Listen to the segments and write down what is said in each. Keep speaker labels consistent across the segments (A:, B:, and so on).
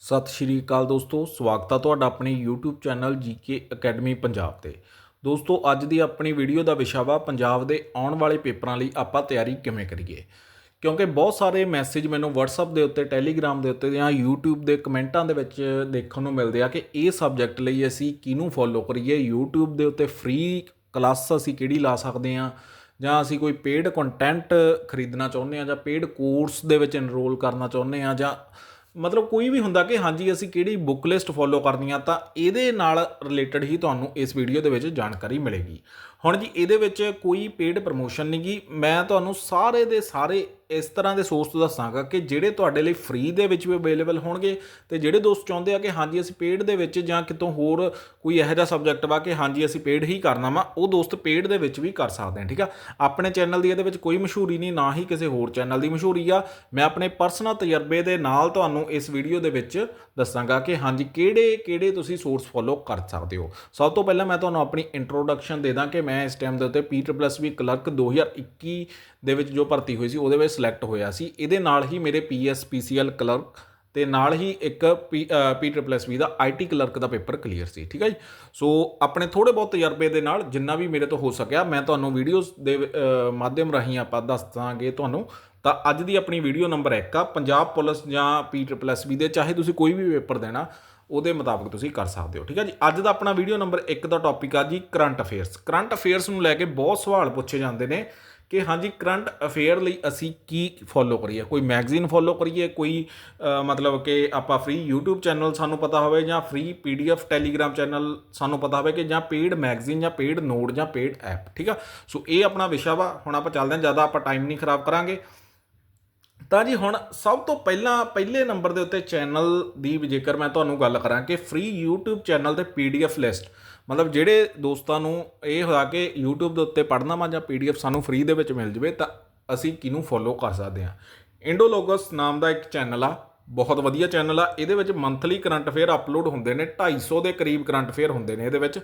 A: ਸਤਿ ਸ਼੍ਰੀ ਅਕਾਲ ਦੋਸਤੋ, ਸਵਾਗਤ ਹੈ ਤੁਹਾਡਾ ਆਪਣੇ YouTube channel GK academy Punjab ਤੇ। ਦੋਸਤੋ, ਅੱਜ ਦੀ ਆਪਣੀ ਵੀਡੀਓ ਦਾ ਵਿਸ਼ਾ ਵਾ ਪੰਜਾਬ ਦੇ ਆਉਣ ਵਾਲੇ ਪੇਪਰਾਂ ਲਈ ਆਪਾਂ ਤਿਆਰੀ ਕਿਵੇਂ ਕਰੀਏ। ਕਿਉਂਕਿ ਬਹੁਤ ਸਾਰੇ ਮੈਸੇਜ ਮੈਨੂੰ WhatsApp ਦੇ ਉੱਤੇ, Telegram ਦੇ ਉੱਤੇ ਜਾਂ YouTube ਦੇ ਕਮੈਂਟਾਂ ਦੇ ਵਿੱਚ ਦੇਖਣ ਨੂੰ ਮਿਲਦੇ ਆ ਕਿ ਇਹ ਸਬਜੈਕਟ ਲਈ ਅਸੀਂ ਕਿਹਨੂੰ ਫੋਲੋ ਕਰੀਏ। YouTube ਦੇ ਉੱਤੇ ਫ੍ਰੀ ਕਲਾਸ ਅਸੀਂ ਕਿਹੜੀ ਲਾ ਸਕਦੇ ਆ? ਜਾਂ ਅਸੀਂ ਕੋਈ ਪੇਡ ਕੰਟੈਂਟ ਖਰੀਦਣਾ ਚਾਹੁੰਦੇ ਆ ਜਾਂ ਪੇਡ ਕੋਰਸ ਦੇ ਵਿੱਚ ਐਨਰੋਲ ਕਰਨਾ ਚਾਹੁੰਦੇ ਆ ਜਾਂ ਮਤਲਬ ਕੋਈ ਵੀ ਹੁੰਦਾ ਕਿ ਹਾਂਜੀ, ਅਸੀਂ ਕਿਹੜੀ ਬੁੱਕ ਲਿਸਟ ਫੋਲੋ ਕਰਨੀ ਆ, ਤਾਂ ਇਹਦੇ ਨਾਲ ਰਿਲੇਟਡ ਹੀ ਤੁਹਾਨੂੰ ਇਸ ਵੀਡੀਓ ਦੇ ਵਿੱਚ ਜਾਣਕਾਰੀ ਮਿਲੇਗੀ। ਹੁਣ ਜੀ ਇਹਦੇ ਵਿੱਚ ਕੋਈ ਪੇਡ ਪ੍ਰਮੋਸ਼ਨ ਨਹੀਂ ਗੀ। ਮੈਂ ਤੁਹਾਨੂੰ ਸਾਰੇ ਦੇ ਸਾਰੇ ਇਸ ਤਰ੍ਹਾਂ ਦੇ ਸੋਰਸ ਦੱਸਾਂਗਾ ਕਿ ਜਿਹੜੇ ਤੁਹਾਡੇ ਲਈ ਫ੍ਰੀ ਦੇ ਵਿੱਚ ਵੀ ਅਵੇਲੇਬਲ ਹੋਣਗੇ ਤੇ ਜਿਹੜੇ ਦੋਸਤ ਚਾਹੁੰਦੇ ਆ ਕਿ ਹਾਂਜੀ ਅਸੀਂ ਪੇਡ ਦੇ ਵਿੱਚ ਜਾਂ ਕਿਤੋਂ ਹੋਰ ਕੋਈ ਇਹੋ ਜਿਹਾ ਸਬਜੈਕਟ ਵਾ ਕਿ ਹਾਂਜੀ ਅਸੀਂ ਪੇਡ ਹੀ ਕਰਨਾ ਵਾ, ਉਹ ਦੋਸਤ ਪੇਡ ਦੇ ਵਿੱਚ ਵੀ ਕਰ ਸਕਦੇ ਆ, ਠੀਕ ਆ? ਆਪਣੇ ਚੈਨਲ ਦੀ ਇਹਦੇ ਵਿੱਚ ਕੋਈ ਮਸ਼ਹੂਰੀ ਨਹੀਂ ਨਾ ਹੀ ਕਿਸੇ ਹੋਰ ਚੈਨਲ ਦੀ ਮਸ਼ਹੂਰੀ ਆ। ਮੈਂ ਆਪਣੇ ਪਰਸਨਲ ਤਜਰਬੇ ਦੇ ਨਾਲ ਤੁਹਾਨੂੰ ਇਸ ਵੀਡੀਓ ਦੇ ਵਿੱਚ ਦੱਸਾਂਗਾ ਕਿ ਹਾਂਜੀ ਕਿਹੜੇ ਕਿਹੜੇ ਤੁਸੀਂ ਸੋਰਸ ਫੋਲੋ ਕਰ ਸਕਦੇ ਹੋ। ਸਭ ਤੋਂ ਪਹਿਲਾਂ ਮੈਂ ਤੁਹਾਨੂੰ ਆਪਣੀ ਇੰਟਰੋਡਕਸ਼ਨ ਦੇ ਦਾਂ ਕਿ ਮੈਂ ਇਸ ਟਾਈਮ ਦੇ ਉੱਤੇ ਪੀਟਰ+ਵੀ ਕਲਰਕ 2021 ਦੇ ਵਿੱਚ ਜੋ ਭਰਤੀ ਹੋਈ ਸੀ, ਉਹਦੇ ਵਿੱਚ ਸਿਲੈਕਟ ਹੋਇਆ ਸੀ। ਇਹਦੇ ਨਾਲ ਹੀ ਮੇਰੇ ਪੀਐਸਪੀਸੀਐਲ ਕਲਰਕ ਤੇ ਨਾਲ ਹੀ ਇੱਕ ਪੀ ਪਲੱਸ ਪੀਟਰ+ਵੀ ਦਾ ਆਈਟੀ ਕਲਰਕ ਦਾ ਪੇਪਰ ਕਲੀਅਰ ਸੀ, ਠੀਕ ਹੈ ਜੀ? ਸੋ ਆਪਣੇ ਥੋੜੇ ਬਹੁਤ ਤਜਰਬੇ ਦੇ ਨਾਲ ਜਿੰਨਾ ਵੀ ਮੇਰੇ ਤੋਂ ਹੋ ਸਕਿਆ, ਮੈਂ ਤੁਹਾਨੂੰ ਵੀਡੀਓਜ਼ ਦੇ ਮਾਧਿਅਮ ਰਾਹੀਂ ਆਪਾਂ ਦੱਸ ਦਾਂਗੇ ਤੁਹਾਨੂੰ। ਤਾਂ ਅੱਜ ਦੀ ਆਪਣੀ ਵੀਡੀਓ ਨੰਬਰ 1 ਆ, ਪੰਜਾਬ ਪੁਲਿਸ ਜਾਂ ਪੀਟਰ+ਵੀ ਦੇ, ਚਾਹੇ ਤੁਸੀਂ ਕੋਈ ਵੀ ਪੇਪਰ ਦੇਣਾ ਉਹਦੇ ਮੁਤਾਬਕ ਤੁਸੀਂ ਕਰ ਸਕਦੇ ਹੋ, ਠੀਕ ਹੈ ਜੀ? ਅੱਜ ਦਾ ਆਪਣਾ ਵੀਡੀਓ ਨੰਬਰ 1 ਦਾ ਟੌਪਿਕ ਆ ਜੀ ਕਰੰਟ ਅਫੇਅਰਸ ਕਰੰਟ ਅਫੇਅਰਸ ਨੂੰ ਲੈ ਕੇ ਬਹੁਤ ਸਵਾਲ ਪੁੱਛੇ ਜਾਂਦੇ ਨੇ ਕਿ ਹਾਂਜੀ ਕਰੰਟ ਅਫੇਅਰ ਲਈ ਅਸੀਂ ਕੀ ਫੋਲੋ ਕਰੀਏ? ਕੋਈ ਮੈਗਜ਼ੀਨ ਫੋਲੋ ਕਰੀਏ? ਕੋਈ ਮਤਲਬ ਕਿ ਆਪਾਂ ਫ੍ਰੀ YouTube ਚੈਨਲ ਸਾਨੂੰ ਪਤਾ ਹੋਵੇ ਜਾਂ ਫ੍ਰੀ PDF ਟੈਲੀਗ੍ਰਾਮ ਚੈਨਲ ਸਾਨੂੰ ਪਤਾ ਹੋਵੇ ਕਿ ਜਾਂ ਪੇਡ ਮੈਗਜ਼ੀਨ ਜਾਂ ਪੇਡ ਨੋਟ ਜਾਂ ਪੇਡ ਐਪ ਠੀਕ ਆ? ਸੋ ਇਹ ਆਪਣਾ ਵਿਸ਼ਾ ਵਾ, ਹੁਣ ਆਪਾਂ ਚੱਲਦੇ ਹਾਂ, ਜ਼ਿਆਦਾ ਆਪਾਂ ਟਾਈਮ ਨਹੀਂ ਖਰਾਬ ਕਰਾਂਗੇ। ਤਾਂ ਜੀ ਹੁਣ ਸਭ ਤੋਂ ਪਹਿਲਾਂ ਪਹਿਲੇ ਨੰਬਰ ਦੇ ਉੱਤੇ ਚੈਨਲ ਦੀ ਜੇਕਰ ਮੈਂ ਤੁਹਾਨੂੰ ਗੱਲ ਕਰਾਂ ਕਿ ਫ੍ਰੀ YouTube ਚੈਨਲ ਤੇ PDF ਲਿਸਟ ਮਤਲਬ ਜਿਹੜੇ ਦੋਸਤਾਂ ਨੂੰ ਇਹ ਹੋਇਆ ਕਿ YouTube ਦੇ ਉੱਤੇ ਪੜ੍ਹਨਾ ਵਾ ਜਾਂ PDF ਸਾਨੂੰ ਫ੍ਰੀ ਦੇ ਵਿੱਚ ਮਿਲ ਜਵੇ, ਤਾਂ ਅਸੀਂ ਕਿਹਨੂੰ ਫੋਲੋ ਕਰ ਸਕਦੇ ਹਾਂ? ਇੰਡੋਲੋਗਸ ਨਾਮ ਦਾ ਇੱਕ ਚੈਨਲ ਆ, ਬਹੁਤ ਵਧੀਆ ਚੈਨਲ ਆ, ਇਹਦੇ ਵਿੱਚ ਮੰਥਲੀ ਕਰੰਟ ਅਫੇਅਰ ਅਪਲੋਡ ਹੁੰਦੇ ਨੇ 250 ਦੇ ਕਰੀਬ ਕਰੰਟ ਅਫੇਅਰ ਹੁੰਦੇ ਨੇ ਇਹਦੇ ਵਿੱਚ।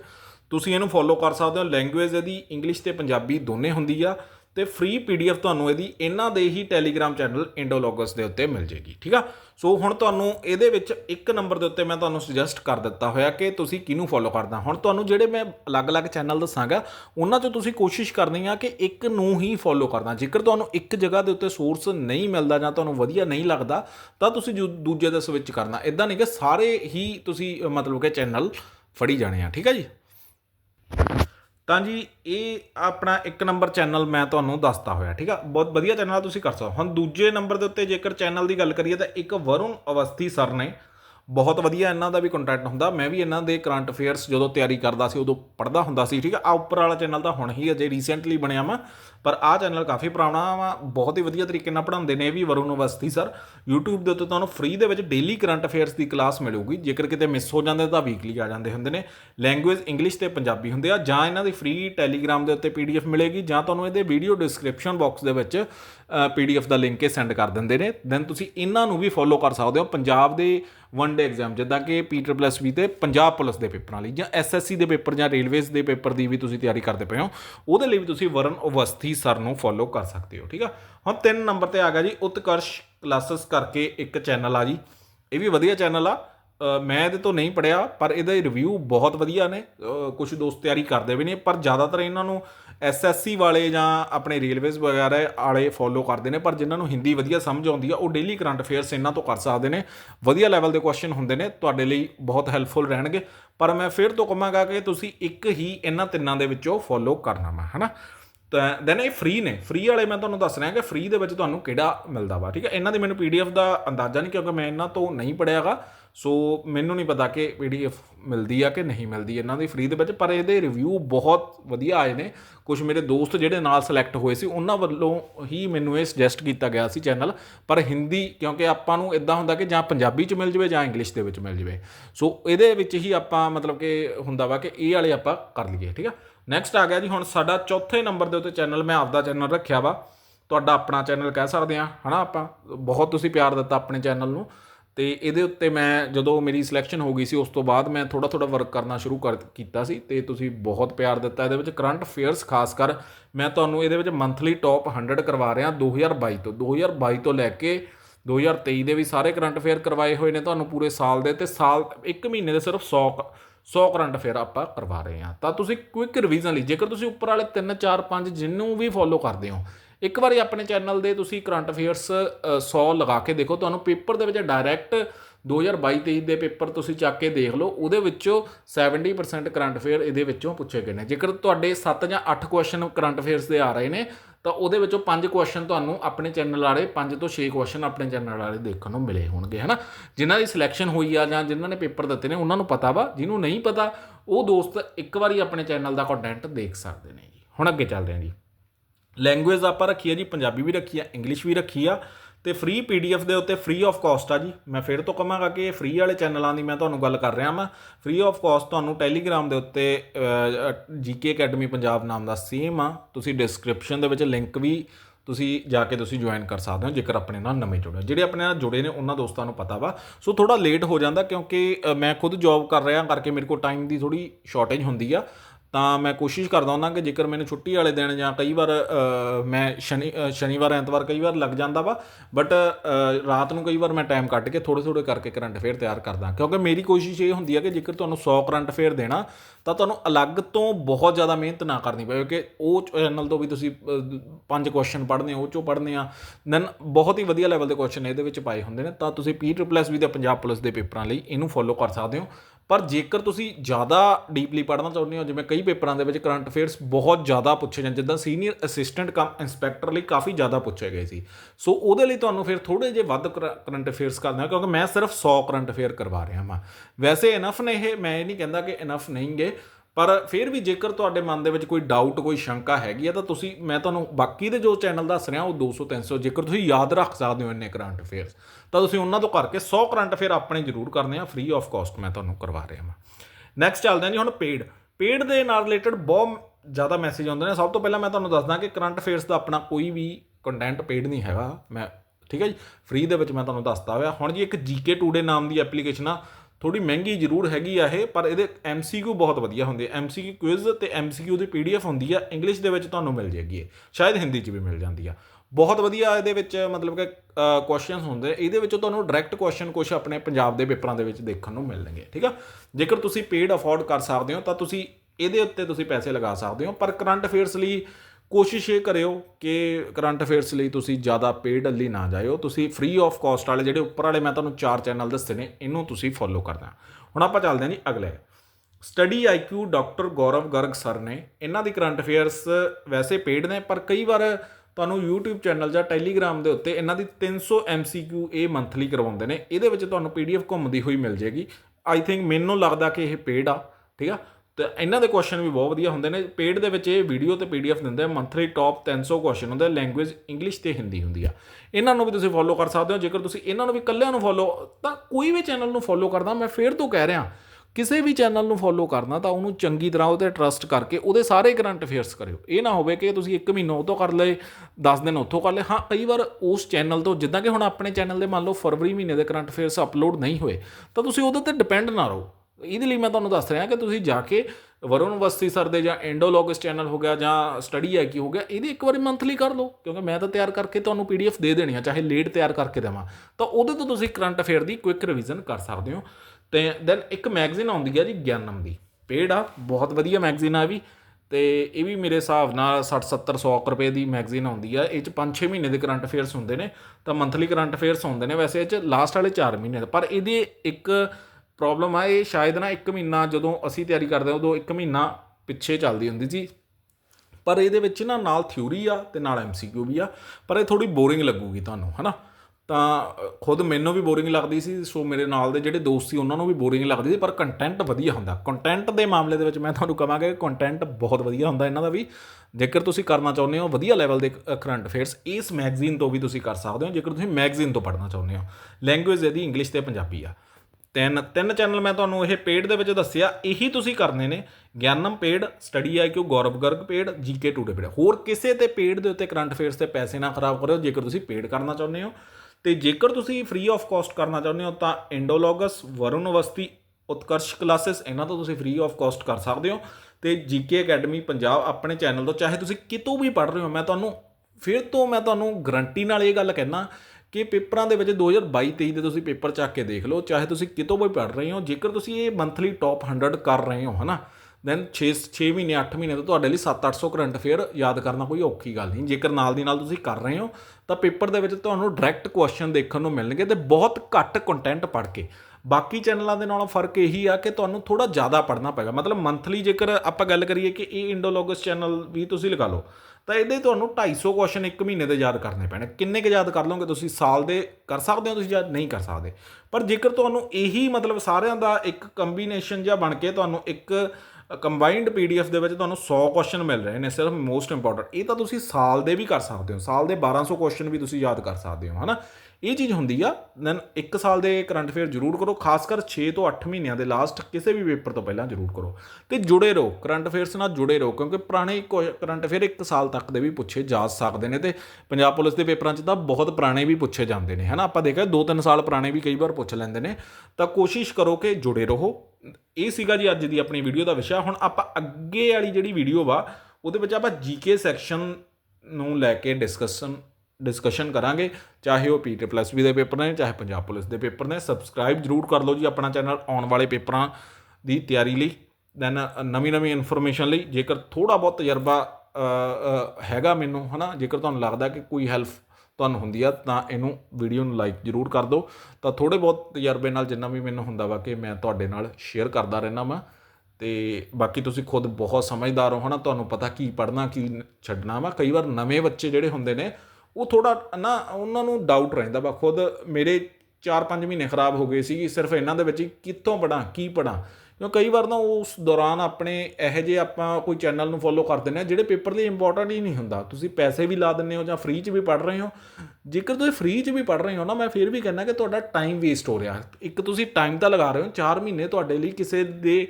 A: ਤੁਸੀਂ ਇਹਨੂੰ ਫੋਲੋ ਕਰ ਸਕਦੇ ਹੋ ਲੈਂਗੁਏਜ ਇਹਦੀ ਇੰਗਲਿਸ਼ ਤੇ ਪੰਜਾਬੀ ਦੋਨੇ ਹੁੰਦੀ ਆ। ਤੇ ਫ੍ਰੀ ਪੀਡੀਐਫ ਤੁਹਾਨੂੰ ਇਹਦੀ ਇਹਨਾਂ ਦੇ ਹੀ ਟੈਲੀਗ੍ਰਾਮ ਚੈਨਲ ਇੰਡੋਲੋਗਸ ਦੇ ਉੱਤੇ ਮਿਲ ਜੇਗੀ ਠੀਕ ਆ? ਸੋ ਹੁਣ ਤੁਹਾਨੂੰ ਇਹਦੇ ਵਿੱਚ ਇੱਕ ਨੰਬਰ ਦੇ ਉੱਤੇ ਮੈਂ ਤੁਹਾਨੂੰ ਸੁਜੈਸਟ ਕਰ ਦਿੱਤਾ ਹੋਇਆ ਕਿ ਤੁਸੀਂ ਕਿਹਨੂੰ ਫੋਲੋ ਕਰਦਾ ਹੁਣ ਤੁਹਾਨੂੰ ਜਿਹੜੇ ਮੈਂ ਅਲੱਗ-ਅਲੱਗ ਚੈਨਲ ਦੱਸਾਂਗਾ, ਉਹਨਾਂ 'ਚੋਂ ਤੁਸੀਂ ਕੋਸ਼ਿਸ਼ ਕਰਨੀ ਆ ਕਿ ਇੱਕ ਨੂੰ ਹੀ ਫੋਲੋ ਕਰਨਾ। ਜੇਕਰ ਤੁਹਾਨੂੰ ਇੱਕ ਜਗ੍ਹਾ ਦੇ ਉੱਤੇ ਸੋਰਸ ਨਹੀਂ ਮਿਲਦਾ ਜਾਂ ਤੁਹਾਨੂੰ ਵਧੀਆ ਨਹੀਂ ਲੱਗਦਾ, ਤਾਂ ਤੁਸੀਂ ਜੂ- ਦੂਜੇ ਦਾ ਸਵਿਚ ਕਰਨਾ। ਇਦਾਂ ਨਹੀਂ ਕਿ ਸਾਰੇ ਹੀ ਤੁਸੀਂ ਮਤਲਬ ਕਿ ਚੈਨਲ ਫੜੀ ਜਾਣੇ ਆ, ਠੀਕ ਆ ਜੀ? ਤਾਂ ਜੀ, ਇਹ ਆਪਣਾ ਇੱਕ ਨੰਬਰ ਚੈਨਲ ਮੈਂ ਤੁਹਾਨੂੰ ਦੱਸਤਾ ਹੋਇਆ, ਠੀਕ ਆ? ਬਹੁਤ ਵਧੀਆ ਚੈਨਲ ਆ ਤੁਸੀਂ ਕਰ ਸਕਦੇ ਹੋ। ਹੁਣ ਦੂਜੇ ਨੰਬਰ ਦੇ ਉੱਤੇ ਜੇਕਰ ਚੈਨਲ ਦੀ ਗੱਲ ਕਰੀਏ ਤਾਂ ਇੱਕ ਵਰੁਣ ਅਵਸਥੀ ਸਰ ਨੇ ਬਹੁਤ ਵਧੀਆ ਇਹਨਾਂ ਦਾ ਵੀ ਕੰਟੈਂਟ ਹੁੰਦਾ। ਮੈਂ ਵੀ ਇਹਨਾਂ ਦੇ ਕਰੰਟ ਅਫੇਅਰਸ ਜਦੋਂ ਤਿਆਰੀ ਕਰਦਾ ਸੀ, ਉਦੋਂ ਪੜ੍ਹਦਾ ਹੁੰਦਾ ਸੀ, ਠੀਕ ਆ? ਆ ਉੱਪਰ ਵਾਲਾ ਚੈਨਲ ਤਾਂ ਹੁਣ ਹੀ ਅਜੇ ਰੀਸੈਂਟਲੀ ਬਣਿਆ ਵਾ, ਪਰ ਆਹ ਚੈਨਲ ਕਾਫੀ ਪੁਰਾਣਾ ਵਾ, ਬਹੁਤ ਹੀ ਵਧੀਆ ਤਰੀਕੇ ਨਾਲ ਪੜ੍ਹਾਉਂਦੇ ਨੇ ਇਹ ਵੀ ਵਰੁਣ ਅਵਸਥੀ ਸਰ YouTube ਦੇ ਉੱਤੇ ਤੁਹਾਨੂੰ ਫ੍ਰੀ ਦੇ ਵਿੱਚ ਡੇਲੀ ਕਰੰਟ ਅਫੇਅਰਸ ਦੀ ਕਲਾਸ ਮਿਲੂਗੀ। ਜੇਕਰ ਕਿਤੇ ਮਿਸ ਹੋ ਜਾਂਦੇ ਤਾਂ ਵੀਕਲੀ ਆ ਜਾਂਦੇ ਹੁੰਦੇ ਨੇ। ਲੈਂਗੁਏਜ ਇੰਗਲਿਸ਼ ਤੇ ਪੰਜਾਬੀ ਹੁੰਦੇ ਆ, ਜਾਂ ਇਹਨਾਂ ਦੀ ਫ੍ਰੀ ਟੈਲੀਗ੍ਰਾਮ ਦੇ ਉੱਤੇ ਪੀਡੀਐਫ ਮਿਲੇਗੀ, ਜਾਂ ਤੁਹਾਨੂੰ ਇਹਦੇ ਵੀਡੀਓ ਡਿਸਕ੍ਰਿਪਸ਼ਨ ਬਾਕਸ ਦੇ ਵਿੱਚ ਪੀਡੀਐਫ ਦਾ ਲਿੰਕ ਇਹ ਸੈਂਡ ਕਰ ਦਿੰਦੇ ਨੇ। ਦੈਨ ਤੁਸੀਂ ਇਹਨਾਂ ਨੂੰ ਵੀ ਫੋਲੋ ਕਰ ਸਕਦੇ ਹੋ। ਪੰਜਾਬ ਦੇ ਵਨ ਡੇ ਐਗਜ਼ਾਮ ਜਿੱਦਾਂ ਕਿ ਪੀਟਰ ਪਲੱਸ ਵੀ ਤੇ ਪੰਜਾਬ ਪੁਲਿਸ ਦੇ ਪੇਪਰਾਂ ਲਈ ਜਾਂ ਐਸਐਸਸੀ ਦੇ ਪੇਪਰ ਜਾਂ ਰੇਲਵੇਜ਼ ਦੇ ਪੇਪਰ ਦੀ ਵੀ ਤੁਸੀਂ ਤਿਆਰੀ ਕਰਦੇ ਪਏ ਹੋ, ਉਹਦੇ ਲਈ ਵੀ ਤੁਸੀਂ ਵਰਨ ਅਵਸਥੀ ਸਰ ਨੂੰ ਫੋਲੋ ਕਰ ਸਕਦੇ ਹੋ, ਠੀਕ ਆ? ਹੁਣ ਤਿੰਨ ਨੰਬਰ ਤੇ ਆ ਗਿਆ ਜੀ, ਉਤਕਰਸ਼ ਕਲਾਸਸ ਕਰਕੇ ਇੱਕ ਚੈਨਲ ਆ ਜੀ। ਇਹ ਵੀ ਵਧੀਆ ਚੈਨਲ ਆ। ਮੈਂ ਇਹਦੇ ਤੋਂ ਨਹੀਂ ਪੜਿਆ ਪਰ ਇਹਦੇ ਰਿਵਿਊ ਬਹੁਤ ਵਧੀਆ ਨੇ। ਕੁਝ ਦੋਸਤ ਤਿਆਰੀ ਕਰਦੇ ਵੀ ਨੇ, ਪਰ ਜ਼ਿਆਦਾਤਰ ਇਹਨਾਂ ਨੂੰ ਐਸਐਸਸੀ ਵਾਲੇ ਜਾਂ ਆਪਣੇ ਰੇਲਵੇਜ਼ ਵਗੈਰਾ ਵਾਲੇ ਫੋਲੋ ਕਰਦੇ ਨੇ, ਪਰ ਜਿਨ੍ਹਾਂ ਨੂੰ ਹਿੰਦੀ ਵਧੀਆ ਸਮਝ ਆਉਂਦੀ ਆ, ਉਹ ਡੇਲੀ ਕਰੰਟ ਅਫੇਅਰਸ ਇਹਨਾਂ ਤੋਂ ਕਰ ਸਕਦੇ ਨੇ। ਵਧੀਆ ਲੈਵਲ ਦੇ ਕੁਐਸਚਨ ਹੁੰਦੇ ਨੇ, ਤੁਹਾਡੇ ਲਈ ਬਹੁਤ ਹੈਲਪਫੁਲ ਰਹਿਣਗੇ। ਪਰ ਮੈਂ ਫਿਰ ਤੋਂ ਕਹਾਂਗਾ ਕਿ ਤੁਸੀਂ ਇੱਕ ਹੀ ਇਹਨਾਂ ਤਿੰਨਾਂ ਦੇ ਵਿੱਚੋਂ ਫੋਲੋ ਕਰਨਾ ਵਾ, ਹਨਾ? ਤਾਂ ਦੈਨ ਇਹ ਫ੍ਰੀ ਨੇ। ਫ੍ਰੀ ਵਾਲੇ ਮੈਂ ਤੁਹਾਨੂੰ ਦੱਸ ਰਿਹਾ ਕਿ ਫ੍ਰੀ ਦੇ ਵਿੱਚ ਤੁਹਾਨੂੰ ਕਿਹੜਾ ਮਿਲਦਾ ਵਾ, ਠੀਕ ਹੈ? ਇਹਨਾਂ ਦੀ ਮੈਨੂੰ ਪੀਡੀਐਫ ਦਾ ਅੰਦਾਜ਼ਾ ਨਹੀਂ, ਕਿਉਂਕਿ ਮੈਂ ਇਹਨਾਂ ਤੋਂ ਨਹੀਂ ਪੜਿਆਗਾ ਸੋ ਮੈਨੂੰ ਨਹੀਂ ਪਤਾ ਕਿ ਪੀਡੀਐਫ ਮਿਲਦੀ ਆ ਕਿ ਨਹੀਂ ਮਿਲਦੀ ਇਹਨਾਂ ਦੀ ਫ੍ਰੀ ਦੇ ਵਿੱਚ, ਪਰ ਇਹਦੇ ਰਿਵਿਊ ਬਹੁਤ ਵਧੀਆ ਆਏ ਨੇ। ਕੁਝ ਮੇਰੇ ਦੋਸਤ ਜਿਹੜੇ ਨਾਲ ਸਿਲੈਕਟ ਹੋਏ ਸੀ, ਉਹਨਾਂ ਵੱਲੋਂ ਹੀ ਮੈਨੂੰ ਇਹ ਸੁਜੈਸਟ ਕੀਤਾ ਗਿਆ ਸੀ ਚੈਨਲ ਪਰ ਹਿੰਦੀ, ਕਿਉਂਕਿ ਆਪਾਂ ਨੂੰ ਇਦਾਂ ਹੁੰਦਾ ਕਿ ਜਾਂ ਪੰਜਾਬੀ ਚ ਮਿਲ ਜਵੇ ਜਾਂ ਇੰਗਲਿਸ਼ ਦੇ ਵਿੱਚ ਮਿਲ ਜਵੇ। ਸੋ ਇਹਦੇ ਵਿੱਚ ਹੀ ਆਪਾਂ ਮਤਲਬ ਕਿ ਹੁੰਦਾ ਵਾ ਕਿ ਇਹ ਵਾਲੇ ਆਪਾਂ ਕਰ ਲਈਏ, ਠੀਕ ਆ? ਨੈਕਸਟ ਆ ਗਿਆ ਜੀ, ਹੁਣ ਸਾਡਾ ਚੌਥੇ ਨੰਬਰ ਦੇ ਉੱਤੇ ਚੈਨਲ ਮੈਂ ਆਪਦਾ ਚੈਨਲ ਰੱਖਿਆ ਵਾ। ਤੁਹਾਡਾ ਆਪਣਾ ਚੈਨਲ ਕਹਿ ਸਕਦੇ ਆ, ਹਨਾ ਆਪਾਂ? ਬਹੁਤ ਤੁਸੀਂ ਪਿਆਰ ਦਿੱਤਾ ਆਪਣੇ ਚੈਨਲ ਨੂੰ। ਤੇ ਇਹਦੇ ਉੱਤੇ ਮੈਂ ਜਦੋਂ ਮੇਰੀ ਸਿਲੈਕਸ਼ਨ ਹੋ ਗਈ ਸੀ, ਉਸ ਤੋਂ ਬਾਅਦ ਮੈਂ ਥੋੜਾ ਥੋੜਾ ਵਰਕ ਕਰਨਾ ਸ਼ੁਰੂ ਕਰ ਕੀਤਾ ਸੀ ਤੇ ਤੁਸੀਂ ਬਹੁਤ ਪਿਆਰ ਦਿੱਤਾ। ਇਹਦੇ ਵਿੱਚ ਕਰੰਟ ਅਫੇਅਰਸ ਖਾਸ ਕਰ ਮੈਂ ਤੁਹਾਨੂੰ ਇਹਦੇ ਵਿੱਚ ਮੰਥਲੀ ਟੌਪ 100 ਕਰਵਾ ਰਿਹਾ 2022 ਤੋਂ। 2022 ਤੋਂ ਲੈ ਕੇ 2023 ਦੇ ਵੀ ਸਾਰੇ ਕਰੰਟ ਅਫੇਅਰ ਕਰਵਾਏ ਹੋਏ ਨੇ ਤੁਹਾਨੂੰ ਪੂਰੇ ਸਾਲ ਦੇ ਤੇ ਸਾਲ, ਇੱਕ ਮਹੀਨੇ ਦੇ ਸਿਰਫ 100 ਕ- 100 ਕਰੰਟ ਅਫੇਅਰ ਆਪਾਂ ਕਰਵਾ ਰਹੇ ਹਾਂ। ਤਾਂ ਤੁਸੀਂ ਕੁਇਕ ਰਿਵੀਜ਼ਨ ਲਈ, ਜੇਕਰ ਤੁਸੀਂ ਉੱਪਰ ਵਾਲੇ 3 4 5 ਜਿਹਨੂੰ ਵੀ ਫੋਲੋ ਕਰਦੇ ਹੋ ਇੱਕ ਵਾਰੀ ਆਪਣੇ ਚੈਨਲ ਦੇ ਤੁਸੀਂ ਕਰੰਟ ਅਫੇਅਰਸ 100 ਲਗਾ ਕੇ ਦੇਖੋ, ਤੁਹਾਨੂੰ ਪੇਪਰ ਦੇ ਵਿੱਚ ਡਾਇਰੈਕਟ 2022-23 ਦੇ ਪੇਪਰ ਤੁਸੀਂ ਚੱਕ ਕੇ ਦੇਖ ਲਓ, ਉਹਦੇ ਵਿੱਚੋਂ 70% ਕਰੰਟ ਅਫੇਅਰ ਇਹਦੇ ਵਿੱਚੋਂ ਪੁੱਛੇ ਗਏ ਨੇ। ਜੇਕਰ ਤੁਹਾਡੇ 7 ਜਾਂ 8 ਕੁਐਸਚਨ ਕਰੰਟ ਅਫੇਅਰਸ ਦੇ ਆ ਰਹੇ ਨੇ, ਤਾਂ ਉਹਦੇ ਵਿੱਚੋਂ 5 ਕੁਐਸਚਨ ਤੁਹਾਨੂੰ ਆਪਣੇ ਚੈਨਲ ਵਾਲੇ 5 ਤੋਂ 6 ਕੁਐਸਚਨ ਆਪਣੇ ਚੈਨਲ ਵਾਲੇ ਦੇਖਣ ਨੂੰ ਮਿਲੇ ਹੋਣਗੇ, ਹਨਾ? ਜਿਨ੍ਹਾਂ ਦੀ ਸਿਲੈਕਸ਼ਨ ਹੋਈ ਆ ਜਾਂ ਜਿਨ੍ਹਾਂ ਨੇ ਪੇਪਰ ਦਿੱਤੇ ਨੇ, ਉਹਨਾਂ ਨੂੰ ਪਤਾ ਵਾ, ਜਿਹਨੂੰ ਨਹੀਂ ਪਤਾ, ਉਹ ਦੋਸਤ ਇੱਕ ਵਾਰੀ ਆਪਣੇ ਚੈਨਲ ਦਾ ਕੰਟੈਂਟ ਦੇਖ ਸਕਦੇ ਨੇ ਜੀ। ਹੁਣ ਅੱਗੇ ਚੱਲਦੇ ਹਾਂ ਜੀ। ਲੈਂਗੁਏਜ ਆਪਾਂ ਰੱਖੀ ਹੈ ਜੀ, ਪੰਜਾਬੀ ਵੀ ਰੱਖੀ ਆ ਇੰਗਲਿਸ਼ ਵੀ ਰੱਖੀ ਆ, ਤੇ ਫ੍ਰੀ ਪੀਡੀਐਫ ਦੇ ਉੱਤੇ ਫ੍ਰੀ ਆਫ ਕਾਸਟ ਆ ਜੀ। ਮੈਂ ਫਿਰ ਤੋਂ ਕਹਾਂਗਾ ਕਿ ਇਹ ਫ੍ਰੀ ਵਾਲੇ ਚੈਨਲਾਂ ਦੀ ਮੈਂ ਤੁਹਾਨੂੰ ਗੱਲ ਕਰ ਰਿਹਾ ਮੈਂ ਫ੍ਰੀ ਆਫ ਕਾਸਟ ਤੁਹਾਨੂੰ ਟੈਲੀਗ੍ਰਾਮ ਦੇ ਉੱਤੇ ਜੀਕੇ ਅਕੈਡਮੀ ਪੰਜਾਬ ਨਾਮ ਦਾ ਸੇਮ ਆ। ਤੁਸੀਂ ਡਿਸਕ੍ਰਿਪਸ਼ਨ ਦੇ ਵਿੱਚ ਲਿੰਕ ਵੀ ਤੁਸੀਂ ਜਾ ਕੇ ਤੁਸੀਂ ਜੁਆਇਨ ਕਰ ਸਕਦੇ ਹੋ, ਜੇਕਰ ਆਪਣੇ ਨਾਲ ਨਵੇਂ ਜੁੜੇ ਹੋ। ਜਿਹੜੇ ਆਪਣੇ ਨਾਲ ਜੁੜੇ ਨੇ, ਉਹਨਾਂ ਦੋਸਤਾਂ ਨੂੰ ਪਤਾ ਵਾ। ਸੋ ਥੋੜਾ ਲੇਟ ਹੋ ਜਾਂਦਾ ਕਿਉਂਕਿ ਮੈਂ ਖੁਦ ਜੌਬ ਕਰ ਰਿਹਾ ਕਰਕੇ ਮੇਰੇ ਕੋਲ ਟਾਈਮ ਦੀ ਥੋੜੀ ਸ਼ਾਰਟੇਜ ਹੁੰਦੀ ਆ। ਤਾਂ ਮੈਂ ਕੋਸ਼ਿਸ਼ ਕਰਦਾ ਹੁੰਦਾ ਕਿ ਜੇਕਰ ਮੈਨੂੰ ਛੁੱਟੀ ਵਾਲੇ ਦਿਨ ਜਾਂ ਕਈ ਵਾਰ ਮੈਂ ਸ਼ਨੀ ਸ਼ਨੀਵਾਰ ਐਤਵਾਰ ਕਈ ਵਾਰ ਲੱਗ ਜਾਂਦਾ ਵਾ ਬਟ ਰਾਤ ਨੂੰ ਕਈ ਵਾਰ ਮੈਂ ਟਾਈਮ ਕੱਢ ਕੇ ਥੋੜੇ ਥੋੜੇ ਕਰਕੇ ਕਰੰਟ ਅਫੇਅਰ ਤਿਆਰ ਕਰਦਾ। ਕਿਉਂਕਿ ਮੇਰੀ ਕੋਸ਼ਿਸ਼ ਇਹ ਹੁੰਦੀ ਹੈ ਕਿ ਜੇਕਰ ਤੁਹਾਨੂੰ 100 ਕਰੰਟ ਅਫੇਅਰ ਦੇਣਾ ਤਾਂ ਤੁਹਾਨੂੰ ਅਲੱਗ ਤੋਂ ਬਹੁਤ ਜ਼ਿਆਦਾ ਮਿਹਨਤ ਨਾ ਕਰਨੀ ਪਵੇ ਕਿ ਉਹ ਚੈਨਲ ਤੋਂ ਵੀ ਤੁਸੀਂ ਅ, ਪੰਜ ਕੁਐਸਚਨ ਪੜ੍ਹਨੇ ਉਹ ਚੋਂ ਪੜ੍ਹਨੇ ਆ ਦੈਨ ਬਹੁਤ ਹੀ ਵਧੀਆ ਲੈਵਲ ਦੇ ਕੁਐਸਚਨ ਇਹਦੇ ਵਿੱਚ ਪਾਏ ਹੁੰਦੇ ਨੇ ਤਾਂ ਤੁਸੀਂ ਪੀ ਟ੍ਰਿਪਲ ਐਸ ਵੀ ਤੇ ਪੰਜਾਬ ਪੁਲਿਸ ਦੇ ਪੇਪਰਾਂ ਲਈ ਇਹਨੂੰ ਫੋਲੋ ਕਰ ਸਕਦੇ ਹੋ। ਪਰ ਜੇਕਰ ਤੁਸੀਂ ਜ਼ਿਆਦਾ ਡੀਪਲੀ ਪੜ੍ਹਨਾ ਚਾਹੁੰਦੇ ਹੋ, ਜਿਵੇਂ ਕਈ ਪੇਪਰਾਂ ਦੇ ਵਿੱਚ ਕਰੰਟ ਅਫੇਅਰਸ ਬਹੁਤ ਜ਼ਿਆਦਾ ਪੁੱਛੇ ਜਾਂਦੇ, ਜਿੱਦਾਂ ਸੀਨੀਅਰ ਅਸਿਸਟੈਂਟ ਕਮ ਇੰਸਪੈਕਟਰ ਲਈ ਕਾਫੀ ਜ਼ਿਆਦਾ ਪੁੱਛੇ ਗਏ ਸੀ। ਸੋ ਉਹਦੇ ਲਈ ਤੁਹਾਨੂੰ ਫਿਰ ਥੋੜੇ ਜਿਹੇ ਵੱਧ ਕਰੰਟ ਅਫੇਅਰਸ ਕਰਨਾ ਕਿਉਂਕਿ ਮੈਂ ਸਿਰਫ 100 ਕਰੰਟ ਅਫੇਅਰ ਕਰਵਾ ਰਿਹਾ ਹਾਂ ਵੈਸੇ ਇਨਫ ਨੇ ਇਹ, ਮੈਂ ਇਹ ਨਹੀਂ ਕਹਿੰਦਾ ਕਿ ਇਨਫ ਨਹੀਂਗੇ। ਪਰ ਫਿਰ ਵੀ ਜੇਕਰ ਤੁਹਾਡੇ ਮਨ ਦੇ ਵਿੱਚ ਕੋਈ ਡਾਊਟ ਕੋਈ ਸ਼ੰਕਾ ਹੈਗੀ ਆ, ਤਾਂ ਤੁਸੀਂ, ਮੈਂ ਤੁਹਾਨੂੰ ਬਾਕੀ ਦੇ ਜੋ ਚੈਨਲ ਦੱਸ ਰਿਹਾ, ਉਹ 200 300 ਜੇਕਰ ਤੁਸੀਂ ਯਾਦ ਰੱਖ ਸਕਦੇ ਹੋ ਇੰਨੇ ਕਰੰਟ ਅਫੇਅਰਸ ਤਾਂ ਤੁਸੀਂ ਉਹਨਾਂ ਤੋਂ ਕਰਕੇ 100 ਕਰੰਟ ਅਫੇਅਰ ਆਪਣੇ ਜ਼ਰੂਰ ਕਰਨੇ ਆ ਫ੍ਰੀ ਆਫ ਕਾਸਟ ਮੈਂ ਤੁਹਾਨੂੰ ਕਰਵਾ ਰਿਹਾ ਹਾਂ ਨੈਕਸਟ ਚੱਲਦੇ ਹਾਂ ਜੀ ਹੁਣ ਪੇਡ ਪੇਡ ਦੇ ਨਾਲ ਰਿਲੇਟਡ ਬਹੁਤ ਜ਼ਿਆਦਾ ਮੈਸੇਜ ਆਉਂਦੇ ਨੇ। ਸਭ ਤੋਂ ਪਹਿਲਾਂ ਮੈਂ ਤੁਹਾਨੂੰ ਦੱਸਦਾ ਕਿ ਕਰੰਟ ਅਫੇਅਰਸ ਦਾ ਆਪਣਾ ਕੋਈ ਵੀ ਕੰਟੈਂਟ ਪੇਡ ਨਹੀਂ ਹੈਗਾ। ਮੈਂ, ਠੀਕ ਹੈ ਜੀ? ਫ੍ਰੀ ਦੇ ਵਿੱਚ ਮੈਂ ਤੁਹਾਨੂੰ ਦੱਸਦਾ ਹੋਇਆ। ਹੁਣ ਜੀ ਇੱਕ ਜੀਕੇ ਟੂਡੇ ਨਾਮ ਦੀ ਐਪਲੀਕੇਸ਼ਨ ਆ ਥੋੜੀ ਮਹਿੰਗੀ ਜ਼ਰੂਰ ਹੈਗੀ ਆ ਇਹ, ਪਰ ਇਹਦੇ ਐਮਸੀਕਿਊ ਬਹੁਤ ਵਧੀਆ ਹੁੰਦੇ ਐਮਸੀਕਿਊ ਕੁਇਜ਼ ਤੇ ਐਮਸੀਕਿਊ ਦੀ ਪੀਡੀਐਫ ਹੁੰਦੀ ਆ ਇੰਗਲਿਸ਼ ਦੇ ਵਿੱਚ ਤੁਹਾਨੂੰ ਮਿਲ ਜਾਏਗੀ ਇਹ। ਸ਼ਾਇਦ ਹਿੰਦੀ 'ਚ ਵੀ ਮਿਲ ਜਾਂਦੀ ਆ। ਬਹੁਤ ਵਧੀਆ ਇਹਦੇ ਵਿੱਚ ਮਤਲਬ ਕਿ ਕੁਐਸਚਨਸ ਹੁੰਦੇ ਇਹਦੇ ਵਿੱਚੋਂ ਤੁਹਾਨੂੰ ਡਾਇਰੈਕਟ ਕੁਐਸਚਨ ਕੁਝ ਆਪਣੇ ਪੰਜਾਬ ਦੇ ਪੇਪਰਾਂ ਦੇ ਵਿੱਚ ਦੇਖਣ ਨੂੰ ਮਿਲਣਗੇ, ਠੀਕ ਆ? ਜੇਕਰ ਤੁਸੀਂ ਪੇਡ ਅਫੋਰਡ ਕਰ ਸਕਦੇ ਹੋ, ਤਾਂ ਤੁਸੀਂ ਇਹਦੇ ਉੱਤੇ ਤੁਸੀਂ ਪੈਸੇ ਲਗਾ ਸਕਦੇ ਹੋ, ਪਰ ਕਰੰਟ ਅਫੇਅਰਸ ਲਈ ਕੋਸ਼ਿਸ਼ ਇਹ ਕਰਿਓ ਕਿ ਕਰੰਟ ਅਫੇਅਰਸ ਲਈ ਤੁਸੀਂ ਜ਼ਿਆਦਾ ਪੇਡ ਲਈ ਨਾ ਜਾਇਓ। ਤੁਸੀਂ ਫ੍ਰੀ ਆਫ ਕਾਸਟ ਵਾਲੇ ਜਿਹੜੇ ਉੱਪਰ ਵਾਲੇ ਮੈਂ ਤੁਹਾਨੂੰ ਚਾਰ ਚੈਨਲ ਦੱਸੇ ਨੇ, ਇਹਨੂੰ ਤੁਸੀਂ ਫੋਲੋ ਕਰਨਾ। ਹੁਣ ਆਪਾਂ ਚੱਲਦੇ ਹਾਂ ਜੀ ਅਗਲੇ। Study IQ doctor Gaurav Garg sir ਨੇ। ਇਹਨਾਂ ਦੀ ਕਰੰਟ ਅਫੇਅਰਸ ਵੈਸੇ ਪੇਡ ਨੇ, ਪਰ ਕਈ ਵਾਰ ਤੁਹਾਨੂੰ YouTube ਚੈਨਲ ਜਾਂ Telegram ਦੇ ਉੱਤੇ ਇਹਨਾਂ ਦੀ 300 MCQ ਇਹ ਮੰਥਲੀ ਕਰਵਾਉਂਦੇ ਨੇ। ਇਹਦੇ ਵਿੱਚ ਤੁਹਾਨੂੰ PDF ਘੁੰਮਦੀ ਹੋਈ ਮਿਲ ਜੇਗੀ ਆਈ ਥਿੰਕ ਮੈਨੂੰ ਲੱਗਦਾ ਕਿ ਇਹ ਪੇਡ ਆ, ਠੀਕ ਆ? ਤੇ ਇਹਨਾਂ ਦੇ ਕੁਐਸਚਨ ਵੀ ਬਹੁਤ ਵਧੀਆ ਹੁੰਦੇ ਨੇ। ਪੇਡ ਦੇ ਵਿੱਚ ਇਹ ਵੀਡੀਓ ਤੇ ਪੀਡੀਐਫ ਦਿੰਦੇ ਆ ਮੰਥਲੀ ਟੌਪ 300 ਕੁਐਸਚਨ ਹੁੰਦੇ ਲੈਂਗੁਏਜ ਇੰਗਲਿਸ਼ ਤੇ ਹਿੰਦੀ ਹੁੰਦੀ ਆ। ਇਹਨਾਂ ਨੂੰ ਵੀ ਤੁਸੀਂ ਫੋਲੋ ਕਰ ਸਕਦੇ ਹੋ। ਜੇਕਰ ਤੁਸੀਂ ਇਹਨਾਂ ਨੂੰ ਵੀ ਇਕੱਲਿਆਂ ਨੂੰ ਫੋਲੋ ਤਾਂ ਕੋਈ ਵੀ ਚੈਨਲ ਨੂੰ ਫੋਲੋ ਕਰਦਾ, ਮੈਂ ਫੇਰ ਤੋਂ ਕਹਿ ਰਿਹਾ, ਕਿਸੇ ਵੀ ਚੈਨਲ ਨੂੰ ਫੋਲੋ ਕਰਨਾ, ਤਾਂ ਉਹਨੂੰ ਚੰਗੀ ਤਰ੍ਹਾਂ ਉਹਤੇ ਟਰਸਟ ਕਰਕੇ ਉਹਦੇ ਸਾਰੇ ਕਰੰਟ ਅਫੇਅਰਸ ਕਰਿਓ। ਇਹ ਨਾ ਹੋਵੇ ਕਿ ਤੁਸੀਂ 1 ਮਹੀਨਾ ਉਹ ਤੋਂ ਕਰ ਲਏ 10 ਦਿਨ ਉੱਥੋਂ ਕਰ ਲਏ। ਹਾਂ, ਕਈ ਵਾਰ ਉਸ ਚੈਨਲ ਤੋਂ, ਜਿੱਦਾਂ ਕਿ ਹੁਣ ਆਪਣੇ ਚੈਨਲ ਦੇ ਮੰਨ ਲਓ ਫਰਵਰੀ ਮਹੀਨੇ ਦੇ ਕਰੰਟ ਅਫੇਅਰਸ ਅਪਲੋਡ ਨਹੀਂ ਹੋਏ, ਤਾਂ ਤੁਸੀਂ ਉਹਦੇ ਤੇ ਡਿਪੈਂਡ ਨਾ ਰਹੋ। ਇਹਦੇ ਲਈ ਮੈਂ ਤੁਹਾਨੂੰ ਦੱਸ ਰਿਹਾ ਕਿ ਤੁਸੀਂ ਜਾ ਕੇ ਵਰੁਣ ਵਸਤੀ ਸਰ ਦੇ ਜਾਂ ਐਂਡੋਲੋਗਸ ਚੈਨਲ ਹੋ ਗਿਆ ਜਾਂ ਸਟੱਡੀ ਹੈ ਕੀ ਹੋ ਗਿਆ, ਇਹਦੀ ਇੱਕ ਵਾਰੀ ਮੰਥਲੀ ਕਰ ਲਓ, ਕਿਉਂਕਿ ਮੈਂ ਤਾਂ ਤਿਆਰ ਕਰਕੇ ਤੁਹਾਨੂੰ ਪੀਡੀਐਫ ਦੇ ਦੇਣੀ ਆ, ਚਾਹੇ ਲੇਟ ਤਿਆਰ ਕਰਕੇ ਦੇਵਾਂ। ਤਾਂ ਉਹਦੇ ਤੋਂ ਤੁਸੀਂ ਕਰੰਟ ਅਫੇਅਰ ਦੀ ਕੁਇਕ ਰਿਵੀਜ਼ਨ ਕਰ ਸਕਦੇ ਹੋ। ਤੇ ਦੈਨ ਇੱਕ ਮੈਗਜ਼ੀਨ ਆਉਂਦੀ ਹੈ ਜੀ, ਗਿਆਨਮ ਦੀ। ਪੇਡ ਆ, ਬਹੁਤ ਵਧੀਆ ਮੈਗਜ਼ੀਨ ਆ ਇਹ ਵੀ। ਤੇ ਇਹ ਵੀ ਮੇਰੇ ਹਿਸਾਬ ਨਾਲ 60 70 100 ਕੁ ਰੁਪਏ ਦੀ ਮੈਗਜ਼ੀਨ ਆਉਂਦੀ ਆ। ਇਹ ਚ 5-6 ਮਹੀਨੇ ਦੇ ਕਰੰਟ ਅਫੇਅਰਸ ਹੁੰਦੇ ਨੇ। ਤਾਂ ਮੰਥਲੀ ਕਰੰਟ ਅਫੇਅਰਸ ਹੁੰਦੇ ਨੇ ਵੈਸੇ ਇਹ ਚ ਲਾਸਟ ਵਾਲੇ 4 ਮਹੀਨੇ ਪਰ ਇਹਦੇ ਇੱਕ ਪ੍ਰੋਬਲਮ ਆ, ਇਹ ਸ਼ਾਇਦ ਨਾ 1 ਮਹੀਨਾ ਜਦੋਂ ਅਸੀਂ ਤਿਆਰੀ ਕਰਦੇ ਹਾਂ, ਉਦੋਂ 1 ਮਹੀਨਾ ਪਿੱਛੇ ਚੱਲਦੀ ਹੁੰਦੀ ਸੀ। ਪਰ ਇਹਦੇ ਵਿੱਚ ਨਾ ਨਾਲ ਥਿਊਰੀ ਆ ਤੇ ਨਾਲ ਐਮਸੀਕਿਊ ਵੀ ਆ, ਪਰ ਇਹ ਥੋੜੀ ਬੋਰਿੰਗ ਲੱਗੂਗੀ ਤੁਹਾਨੂੰ, ਹਨਾ? ਤਾਂ ਖੁਦ ਮੈਨੂੰ ਵੀ ਬੋਰਿੰਗ ਲੱਗਦੀ ਸੀ, ਸੋ ਮੇਰੇ ਨਾਲ ਦੇ ਜਿਹੜੇ ਦੋਸਤ ਸੀ, ਉਹਨਾਂ ਨੂੰ ਵੀ ਬੋਰਿੰਗ ਲੱਗਦੀ ਸੀ, ਪਰ ਕੰਟੈਂਟ ਵਧੀਆ ਹੁੰਦਾ। ਕੰਟੈਂਟ ਦੇ ਮਾਮਲੇ ਦੇ ਵਿੱਚ ਮੈਂ ਤੁਹਾਨੂੰ ਕਹਾਂਗਾ ਕਿ ਕੰਟੈਂਟ ਬਹੁਤ ਵਧੀਆ ਹੁੰਦਾ ਇਹਨਾਂ ਦਾ ਵੀ। ਜੇਕਰ ਤੁਸੀਂ ਕਰਨਾ ਚਾਹੁੰਦੇ ਹੋ, ਵਧੀਆ ਲੈਵਲ ਦੇ ਕਰੰਟ ਅਫੇਅਰਸ ਇਸ ਮੈਗਜ਼ੀਨ ਤੋਂ ਵੀ ਤੁਸੀਂ ਕਰ ਸਕਦੇ ਹੋ। ਜੇਕਰ ਤੁਸੀਂ ਮੈਗਜ਼ੀਨ ਤੋਂ ਪੜ੍ਹਨਾ ਚਾਹੁੰਦੇ ਹੋ। ਲੈਂਗੁਏਜ ਇਹਦੀ ਇੰਗਲਿਸ਼ ਤੇ ਪੰਜਾਬੀ ਆ। ਤਿੰਨ ਤਿੰਨ ਚੈਨਲ ਮੈਂ ਤੁਹਾਨੂੰ ਇਹ ਪੇਡ ਦੇ ਵਿੱਚ ਦੱਸਿਆ, ਇਹੀ ਤੁਸੀਂ ਕਰਨੇ ਨੇ। Gyanam paid study IQ Gaurav Garg paid GK today paid ਹੋਰ ਕਿਸੇ ਤੇ ਪੇਡ ਦੇ ਉੱਤੇ ਕਰੰਟ ਅਫੇਅਰਸ ਤੇ ਪੈਸੇ ਨਾ ਖਰਾਬ ਕਰਿਓ, ਜੇਕਰ ਤੁਸੀਂ ਪੇਡ ਕਰਨਾ ਚਾਹੁੰਦੇ ਹੋ। ਤੇ ਜੇਕਰ ਤੁਸੀਂ ਫ੍ਰੀ ਆਫ ਕਾਸਟ ਕਰਨਾ ਚਾਹੁੰਦੇ ਹੋ, ਤਾਂ ਇੰਡੋਲੋਗਸ ਵਰੁਣ ਅਵਸਥੀ ਉਤਕਰਸ਼ ਕਲਾਸਿਸ ਇਹਨਾਂ ਤੋਂ ਤੁਸੀਂ ਫ੍ਰੀ ਆਫ ਕਾਸਟ ਕਰ ਸਕਦੇ ਹੋ। ਤੇ ਜੀਕੇ ਅਕੈਡਮੀ ਪੰਜਾਬ ਆਪਣੇ ਚੈਨਲ ਤੋਂ, ਚਾਹੇ ਤੁਸੀਂ ਕਿਤੋਂ ਵੀ ਪੜ੍ਹ ਰਹੇ ਹੋ, ਮੈਂ ਤੁਹਾਨੂੰ, ਫਿਰ ਤੋਂ ਮੈਂ ਤੁਹਾਨੂੰ ਗਰੰਟੀ ਨਾਲ ਇਹ ਗੱਲ ਕਹਿਣਾ ਕਿ ਪੇਪਰਾਂ ਦੇ ਵਿੱਚ 2022-23 ਦੇ ਤੁਸੀਂ ਪੇਪਰ ਚੱਕ ਕੇ ਦੇਖ ਲਓ, ਚਾਹੇ ਤੁਸੀਂ ਕਿਤੋਂ ਵੀ ਪੜ੍ਹ ਰਹੇ ਹੋ, ਜੇਕਰ ਤੁਸੀਂ ਇਹ ਮੰਥਲੀ ਟੌਪ 100 ਕਰ ਰਹੇ ਹੋ, ਹਨਾ ਦੈਨ 6 6 ਮਹੀਨੇ 8 ਮਹੀਨੇ ਤੋਂ ਤੁਹਾਡੇ ਲਈ 7-800 ਕਰੰਟ ਅਫੇਅਰ ਯਾਦ ਕਰਨਾ ਕੋਈ ਔਖੀ ਗੱਲ ਨਹੀਂ। ਜੇਕਰ ਨਾਲ ਦੀ ਨਾਲ ਤੁਸੀਂ ਕਰ ਰਹੇ ਹੋ, ਤਾਂ ਪੇਪਰ ਦੇ ਵਿੱਚ ਤੁਹਾਨੂੰ ਡਾਇਰੈਕਟ ਕੁਐਸਚਨ ਦੇਖਣ ਨੂੰ ਮਿਲਣਗੇ ਤੇ ਬਹੁਤ ਘੱਟ ਕੰਟੈਂਟ ਪੜ੍ਹ ਕੇ। ਬਾਕੀ ਚੈਨਲਾਂ ਦੇ ਨਾਲੋਂ ਫ਼ਰਕ ਇਹੀ ਆ ਕਿ ਤੁਹਾਨੂੰ ਥੋੜਾ ਜ਼ਿਆਦਾ ਪੜ੍ਹਨਾ ਪਏਗਾ। ਮਤਲਬ ਮੰਥਲੀ ਜੇਕਰ ਆਪਾਂ ਗੱਲ ਕਰੀਏ ਕਿ ਇਹ ਇੰਡੋਲੋਗਸ ਚੈਨਲ ਵੀ ਤੁਸੀਂ ਲਗਾ ਲਓ, ਤਾਂ ਇਹਦੇ ਤੁਹਾਨੂੰ 250 ਕੁਐਸਚਨ ਇੱਕ ਮਹੀਨੇ ਦੇ ਯਾਦ ਕਰਨੇ ਪੈਣੇ। ਕਿੰਨੇ ਕੁ ਯਾਦ ਕਰ ਲਓਗੇ ਤੁਸੀਂ? ਸਾਲ ਦੇ ਕਰ ਸਕਦੇ ਹੋ ਤੁਸੀਂ ਯਾਦ ਨਹੀਂ ਕਰ ਸਕਦੇ? ਪਰ ਜੇਕਰ ਤੁਹਾਨੂੰ ਇਹੀ ਮਤਲਬ ਸਾਰਿਆਂ ਦਾ ਇੱਕ ਕੰਬੀਨੇਸ਼ਨ ਜਿਹਾ ਬਣ ਕੇ ਤੁਹਾਨੂੰ ਇੱਕ ਕੰਬਾਈਨਡ ਪੀਡੀਐਫ ਦੇ ਵਿੱਚ ਤੁਹਾਨੂੰ 100 ਕੁਐਸਚਨ ਮਿਲ ਰਹੇ ਨੇ, ਸਿਰਫ ਮੋਸਟ ਇੰਪੋਰਟੈਂਟ ਇਹ ਤਾਂ ਤੁਸੀਂ ਸਾਲ ਦੇ ਵੀ ਕਰ ਸਕਦੇ ਹੋ, ਸਾਲ ਦੇ 1200 ਕੁਐਸਚਨ ਵੀ ਤੁਸੀਂ ਯਾਦ ਕਰ ਸਕਦੇ ਹੋ, ਹਨਾ? ਇਹ ਚੀਜ਼ ਹੁੰਦੀ ਆ ਦੈਨ ਇੱਕ ਸਾਲ ਦੇ ਕਰੰਟ ਅਫੇਅਰ ਜ਼ਰੂਰ ਕਰੋ, ਖਾਸ ਕਰ 6 ਤੋਂ 8 ਮਹੀਨਿਆਂ ਦੇ ਲਾਸਟ ਕਿਸੇ ਵੀ ਪੇਪਰ ਤੋਂ ਪਹਿਲਾਂ ਜ਼ਰੂਰ ਕਰੋ। ਤੇ ਜੁੜੇ ਰਹੋ, ਕਰੰਟ ਅਫੇਅਰਸ ਨਾਲ ਜੁੜੇ ਰਹੋ, ਕਿਉਂਕਿ ਪੁਰਾਣੇ ਕਰੰਟ ਅਫੇਅਰ ਇੱਕ ਸਾਲ ਤੱਕ ਦੇ ਵੀ ਪੁੱਛੇ ਜਾ ਸਕਦੇ ਨੇ, ਤੇ ਪੰਜਾਬ ਪੁਲਿਸ ਦੇ ਪੇਪਰਾਂ 'ਚ ਤਾਂ ਬਹੁਤ ਪੁਰਾਣੇ ਵੀ ਪੁੱਛੇ ਜਾਂਦੇ ਨੇ, ਹਨਾ? ਆਪਾਂ ਦੇਖਿਆ 2-3 ਸਾਲ ਪੁਰਾਣੇ ਵੀ ਕਈ ਵਾਰ ਪੁੱਛ ਲੈਂਦੇ ਨੇ, ਤਾਂ ਕੋਸ਼ਿਸ਼ ਕਰੋ ਕਿ ਜੁੜੇ ਰਹੋ ਇਹ ਸੀਗਾ ਜੀ ਅੱਜ ਦੀ ਆਪਣੀ ਵੀਡੀਓ ਦਾ ਵਿਸ਼ਾ। ਹੁਣ ਆਪਾਂ ਅੱਗੇ ਵਾਲੀ ਜਿਹੜੀ ਵੀਡੀਓ ਵਾ, ਉਹਦੇ ਵਿੱਚ ਆਪਾਂ ਜੀਕੇ ਸੈਕਸ਼ਨ ਨੂੰ ਲੈ ਕੇ ਡਿਸਕਸ਼ਨ ਡਿਸਕਸ਼ਨ ਕਰਾਂਗੇ। ਚਾਹੇ ਉਹ ਪੀਟੀ ਪਲੱਸ ਵੀ ਦੇ ਪੇਪਰ ਨੇ, ਚਾਹੇ ਪੰਜਾਬ ਪੁਲਿਸ ਦੇ ਪੇਪਰ ਨੇ ਸਬਸਕ੍ਰਾਈਬ ਜਰੂਰ ਕਰ ਲਓ ਜੀ ਆਪਣਾ ਚੈਨਲ ਆਉਣ ਵਾਲੇ ਪੇਪਰਾਂ ਦੀ ਤਿਆਰੀ ਲਈ। ਦੈਨ ਨਵੀਂ ਨਵੀਂ ਇਨਫੋਰਮੇਸ਼ਨ ਲਈ। ਜੇਕਰ ਥੋੜਾ ਬਹੁਤ ਤਜਰਬਾ ਹੈਗਾ ਮੈਨੂੰ, ਹਨਾ? ਜੇਕਰ ਤੁਹਾਨੂੰ ਲੱਗਦਾ ਕਿ ਕੋਈ ਹੈਲਪ ਤੁਹਾਨੂੰ ਹੁੰਦੀ ਆ, ਤਾਂ ਇਹਨੂੰ ਵੀਡੀਓ ਨੂੰ ਲਾਈਕ ਜਰੂਰ ਕਰ ਦਿਓ। ਤਾਂ ਥੋੜੇ ਬਹੁਤ ਤਜਰਬੇ ਨਾਲ ਜਿੰਨਾ ਵੀ ਮੈਨੂੰ ਹੁੰਦਾ ਵਾ ਕਿ ਮੈਂ ਤੁਹਾਡੇ ਨਾਲ ਸ਼ੇਅਰ ਕਰਦਾ ਰਹਿਣਾ ਵਾਂ। ਤੇ ਬਾਕੀ ਤੁਸੀਂ ਖੁਦ ਬਹੁਤ ਸਮਝਦਾਰ ਹੋ ਹਨਾ, ਤੁਹਾਨੂੰ ਪਤਾ ਕੀ ਪੜਨਾ ਕੀ ਛੱਡਣਾ ਵਾ। ਕਈ ਵਾਰ ਨਵੇਂ ਬੱਚੇ ਜਿਹੜੇ ਹੁੰਦੇ ਨੇ, ਉਹ ਥੋੜਾ ਨਾ ਉਹਨਾਂ ਨੂੰ ਡਾਊਟ ਰਹਿੰਦਾ ਵਾ। ਖੁਦ ਮੇਰੇ 4-5 ਮਹੀਨੇ ਖਰਾਬ ਹੋ ਗਏ ਸੀ ਸਿਰਫ ਇਹਨਾਂ ਦੇ ਵਿੱਚ ਹੀ ਕਿੱਥੋਂ ਪੜਾਂ ਕੀ ਪੜਾਂ ਕਿਉਂ ਕਈ ਵਾਰ ਨਾ ਉਸ ਦੌਰਾਨ ਆਪਣੇ ਇਹੋ ਜਿਹੇ ਆਪਾਂ ਕੋਈ ਚੈਨਲ ਨੂੰ ਫੋਲੋ ਕਰ ਦਿੰਦੇ ਆ ਜਿਹੜੇ ਪੇਪਰ ਲਈ ਇੰਪੋਰਟੈਂਟ ਹੀ ਨਹੀਂ ਹੁੰਦਾ। ਤੁਸੀਂ ਪੈਸੇ ਵੀ ਲਾ ਦਿੰਦੇ ਹੋ ਜਾਂ ਫ੍ਰੀ 'ਚ ਵੀ ਪੜ ਰਹੇ ਹੋ। ਜੇਕਰ ਤੁਸੀਂ ਫ੍ਰੀ 'ਚ ਵੀ ਪੜ ਰਹੇ ਹੋ ਨਾ, ਮੈਂ ਫਿਰ ਵੀ ਕਹਿੰਦਾ ਕਿ ਤੁਹਾਡਾ ਟਾਈਮ ਵੇਸਟ ਹੋ ਰਿਹਾ। ਇੱਕ ਤੁਸੀਂ ਟਾਈਮ ਤਾਂ ਲਗਾ ਰਹੇ ਹੋ 4 ਮਹੀਨੇ ਤੁਹਾਡੇ ਲਈ ਕਿਸੇ ਦੇ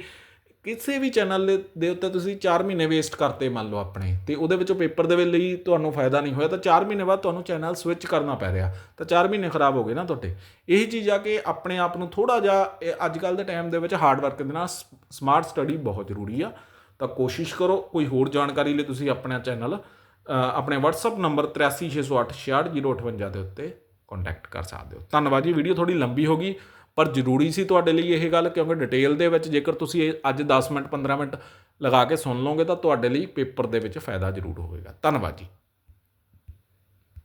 A: ਕਿਸੇ ਵੀ ਚੈਨਲ ਦੇ- ਦੇ ਉੱਤੇ ਤੁਸੀਂ 4 ਮਹੀਨੇ ਵੇਸਟ ਕਰਤੇ ਮੰਨ ਲਓ ਆਪਣੇ, ਤੇ ਉਹਦੇ ਵਿੱਚੋਂ ਪੇਪਰ ਦੇ ਲਈ ਤੁਹਾਨੂੰ ਫਾਇਦਾ ਨਹੀਂ ਹੋਇਆ, ਤਾਂ 4 ਮਹੀਨੇ ਬਾਅਦ ਤੁਹਾਨੂੰ ਚੈਨਲ ਸਵਿਚ ਕਰਨਾ ਪੈ ਰਿਹਾ, ਤਾਂ 4 ਮਹੀਨੇ ਖਰਾਬ ਹੋ ਗਏ ਨਾ ਤੁਹਾਡੇ। ਇਹੀ ਚੀਜ਼ ਆ ਕਿ ਆਪਣੇ ਆਪ ਨੂੰ ਥੋੜਾ ਜਿਹਾ, ਇਹ ਅੱਜ ਕੱਲ ਦੇ ਟਾਈਮ ਦੇ ਵਿੱਚ ਹਾਰਡ ਵਰਕ ਦੇ ਨਾਲ ਸਮਾਰਟ ਸਟੱਡੀ ਬਹੁਤ ਜ਼ਰੂਰੀ ਆ। ਤਾਂ ਕੋਸ਼ਿਸ਼ ਕਰੋ, ਕੋਈ ਹੋਰ ਜਾਣਕਾਰੀ ਲਈ ਤੁਸੀਂ ਆਪਣਾ ਚੈਨਲ ਆਪਣੇ WhatsApp ਨੰਬਰ 8360866058 ਦੇ ਉੱਤੇ ਕੰਟੈਕਟ ਕਰ ਸਕਦੇ ਹੋ। ਧੰਨਵਾਦ ਜੀ ਵੀਡੀਓ ਥੋੜੀ ਲੰਬੀ ਹੋ ਗਈ। ਪਰ ਜ਼ਰੂਰੀ ਸੀ ਤੁਹਾਡੇ ਲਈ ਇਹ ਗੱਲ ਕਿਉਂਕਿ ਡਿਟੇਲ ਦੇ ਵਿੱਚ ਜੇਕਰ ਤੁਸੀਂ ਇਹ ਅੱਜ 10 ਮਿੰਟ 15 ਮਿੰਟ ਲਗਾ ਕੇ ਸੁਣ ਲਓਗੇ ਤਾਂ ਤੁਹਾਡੇ ਲਈ ਪੇਪਰ ਦੇ ਵਿੱਚ ਫਾਇਦਾ ਜ਼ਰੂਰ ਹੋਵੇਗਾ। ਧੰਨਵਾਦ ਜੀ।